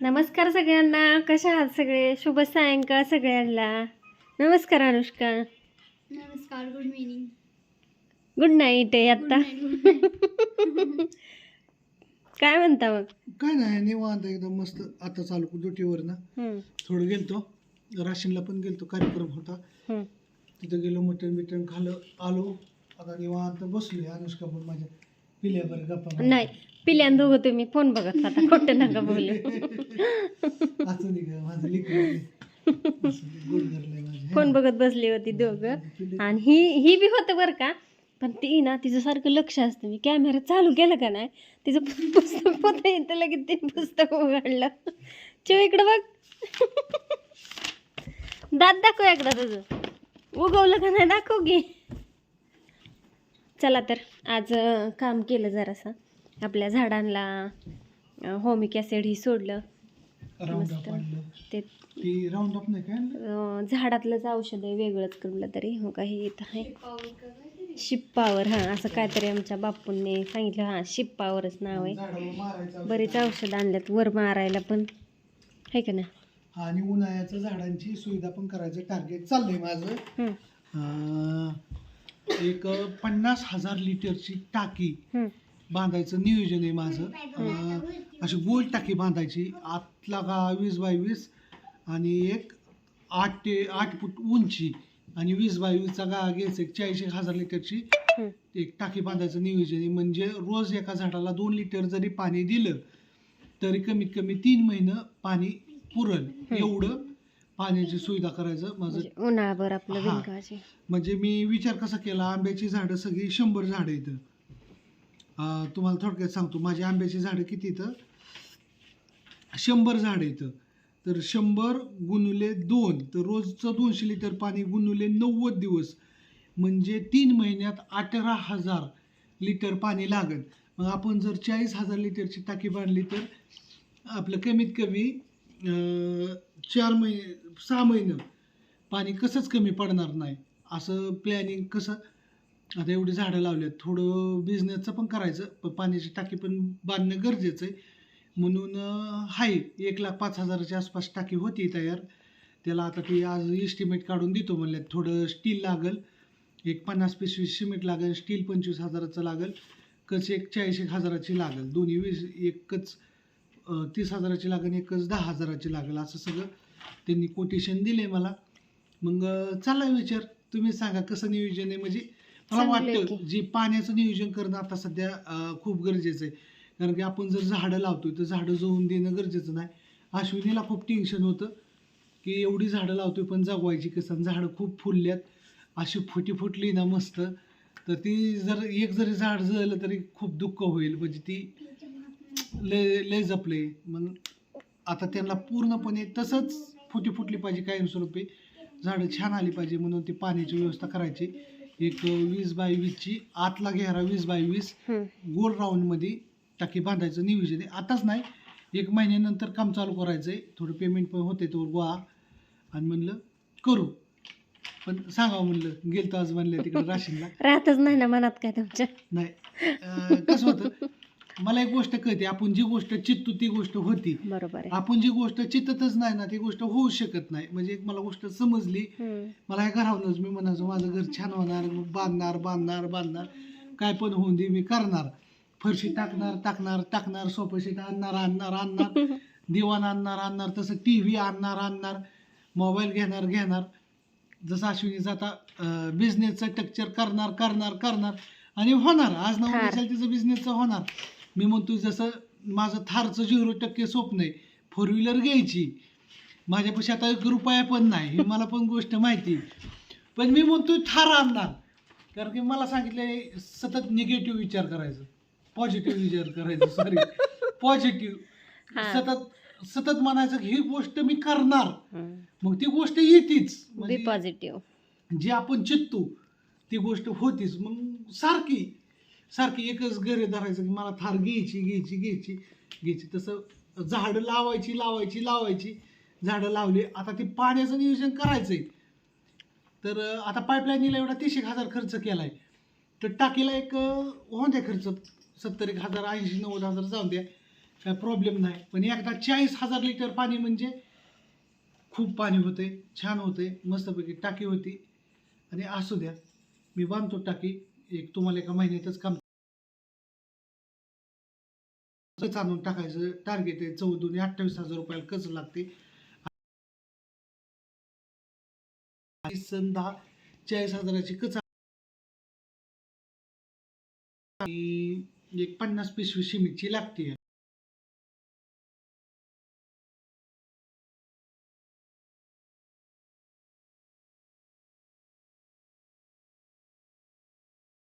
नमस्कार सगळ्यांना. कशा आहात सगळे? शुभ सायंकाळ सगळ्यांना. नमस्कार अनुष्का. नमस्कार गुड मॉर्निंग गुड नाईट आहे आत्ता काय म्हणता मग? काय नाही निवांत एकदम मस्त. आता चालू ड्युटीवर ना. हम्म, थोडं गेलतो. राशीनला पण गेलतो कार्यक्रम होता. हम्म. तिथं गेलो मटण बिटण खाल्लं आलो. आता निवांत बसलोय अनुष्का पण माझ्या. पिल्या बरं गप्पा. नाही पिल्यान दोघं तुम्ही फोन बघत होता खोटं नका बोलू. असं नाही का माझं लिखलं गुड धरलंय माझे. फोन बघत बसली होती दोघं. आणि ही ही बी होतं बरं का पण ती ना तिचं सारखं लक्ष असतं. मी कॅमेरा चालू केलं का नाही तिचं पु- पुस्तक होतं येतं लगेच ते पुस्तक उघडलं. चिव इकडं बघ. दात दाखव एकदा तुझं. उगवलं का नाही दाखव की. चला तर आज काम केलं जरासं. आपल्या झाडांना होमिक ॲसिड ही सोडलं. मस्त. ते झाडातलंच औषध आहे वेगळंच कुठलं तरी. हो का हे येत आहे. शिप्पावर हां असं काहीतरी आमच्या बापूंनी सांगितलं. हां शिप्पावरच नाव आहे. बरेच औषध आणल्यात वर मारायला पण. आहे का नाही आणि उन्हाळ्याचं झाडांची सुविधा पण करायचं टार्गेट चाललंय माझं. एक पन्नास हजार लिटरची टाकी बांधायचं नियोजन आहे माझं. अशी गोल टाकी बांधायची. आतला का वीस बाय वीस आणि एक आठ ते आठ फूट उंची आणि वीस बाय वीसचा गा घ्यायचं एक चाळीस एक हजार लिटरची. एक टाकी बांधायचं नियोजन आहे. म्हणजे रोज एका झाडाला दोन लिटर जरी पाणी दिलं तरी कमीत कमी तीन महिनं पाणी पुरल एवढं पाण्याची सुविधा करायचं माझं म्हणजे उन्हाळ्याभर आपलं हा. म्हणजे मी विचार कसा केला आंब्याची झाडं सगळी शंभर झाडं इथं. अं, तुम्हाला थोडक्यात सांगतो माझी आंब्याची झाडं किती इथं? शंभर झाडं इथं. तर शंभर गुणुले दोन तर रोजचं दोनशे लिटर पाणी गुणुले नव्वद दिवस. म्हणजे तीन महिन्यात अठरा हजार लिटर पाणी लागेल. मग आपण जर चाळीस हजार लिटरची टाकी बांधली तर आपलं कमीत कमी अं, चार महिने सहा महिनं. पाणी कसंच कमी पडणार नाही. असं प्लॅनिंग कसं? आता एवढी झाडं लावल्यात थोडं बिझनेसचं पण करायचं पण पाण्याची टाकी पण बांधणं गरजेचं आहे. म्हणून हाय आहे एक लाख पाच हजाराच्या आसपास टाकी होती तयार. त्याला आता ती आज इस्टिमेट काढून देतो म्हणल्यात थोडं स्टील लागल एक पन्नास पिशवी सिमेंट लागेल स्टील पंचवीस हजाराचं लागेल कच एक चाळीस एक हजाराची लागेल. दोन्ही वीस एकच तीस हजाराची लागेल एकच दहा हजाराची लागेल असं सगळं त्यांनी कोटेशन दिले मला. मग चाललाय विचार. तुम्ही सांगा कसं नियोजन आहे? म्हणजे मला वाटतं. जे पाण्याचं नियोजन करणं आता सध्या खूप गरजेचं आहे. कारण की आपण जर झाडं लावतोय तर झाडं जळून देणं गरजेचं नाही. अश्विनीला खूप टेन्शन होतं की एवढी झाडं लावतोय पण जगवायची कसं? झाडं खूप फुलल्यात. अशी फुटी फुटली ना मस्त. तर ती जर एक जरी झाड जळलं तरी खूप दुःख होईल. म्हणजे ती लय लय जपले मग आता त्यांना पूर्णपणे तसंच फुटी फुटली पाहिजे कायमस्वरूपी झाडं छान आली पाहिजे म्हणून ती पाण्याची व्यवस्था करायची. एक वीस बाय वीसची आतला घेरा वीस बाय वीस गोल राऊंडमध्ये टाकी बांधायचं नियोजन आहे. आताच नाही एक महिन्यानंतर काम चालू करायचं आहे थोडं पेमेंट पण होते तो गोळा. आणि म्हणलं करू. पण सांगावं म्हणलं गेलतो आज म्हणलं तिकडे राशीनला. राहतच नाही ना मनात काय तुमच्या? नाही. कसं होतं मला एक गोष्ट कळते आपण जी गोष्ट चित्तू ती गोष्ट होती. बरोबर आहे. आपण जी गोष्ट चित्ततच नाही ना ती गोष्ट होऊ शकत नाही. म्हणजे एक मला गोष्ट समजली. हम्म, मला हे घरावूनच मी म्हणायचो माझं घर छान होणार बांधणार बांधणार बांधणार. काय पण होऊन दे मी करणार. फरशी टाकणार टाकणार टाकणार सोफा सीट आणणार आणणार आणणार. दिवाण आणणार आणणार तसं टी व्ही आणणार आणणार. मोबाईल घेणार घेणार. जसं अश्विनीचं आता बिझनेसचं टक्चर करणार करणार करणार. आणि होणार. आज ना थार. उद्या तिचं बिझनेसचं होणार. मी म्हणतो जसं माझं थारचं झिरो टक्के स्वप्न आहे फोर व्हीलर घ्यायची. माझ्यापाशी आता एक रुपया पण नाही हे मला पण गोष्ट माहिती पण मी म्हणतो थार आणणार. कारण की मला सांगितलंय सतत निगेटिव्ह विचार करायचं. पॉझिटिव्ह विचार करायचं सॉरी पॉझिटिव्ह. सतत सतत म्हणायचं की ही गोष्ट मी करणार. मग ती गोष्ट येतीच. बी म्हणजे पॉझिटिव्ह जी आपण चित्तो ती गोष्ट होतीच. मग सारखी. सारखी एकच घरे धरायचं की मला थार घ्यायची घ्यायची घ्यायची घ्यायची. तसं झाडं लावायची लावायची लावायची. झाडं लावली. आता ते पाण्याचं नियोजन करायचं आहे तर आता पाईपलाईनीला एवढा तीस एक हजार खर्च केला आहे तर टाकीला एक होऊन द्या खर्च. सत्तर एक हजार ऐंशी नव्वद हजार जाऊन द्या. काय प्रॉब्लेम नाही. पण एकदा चाळीस हजार लिटर पाणी म्हणजे खूप पाणी होते छान होते मस्तपैकी टाकी होती. आणि असू द्या. मी बांधतो टाकी. एक तुम्हाला एका महिन्यातच काम कच आणून टाकायचं. टार्गेट आहे चौदून अठ्ठावीस हजार रुपयाला कच लागते. सण दहा चाळीस हजाराची कच आणि एक पन्नास पिशवी सिमेंटची लागते.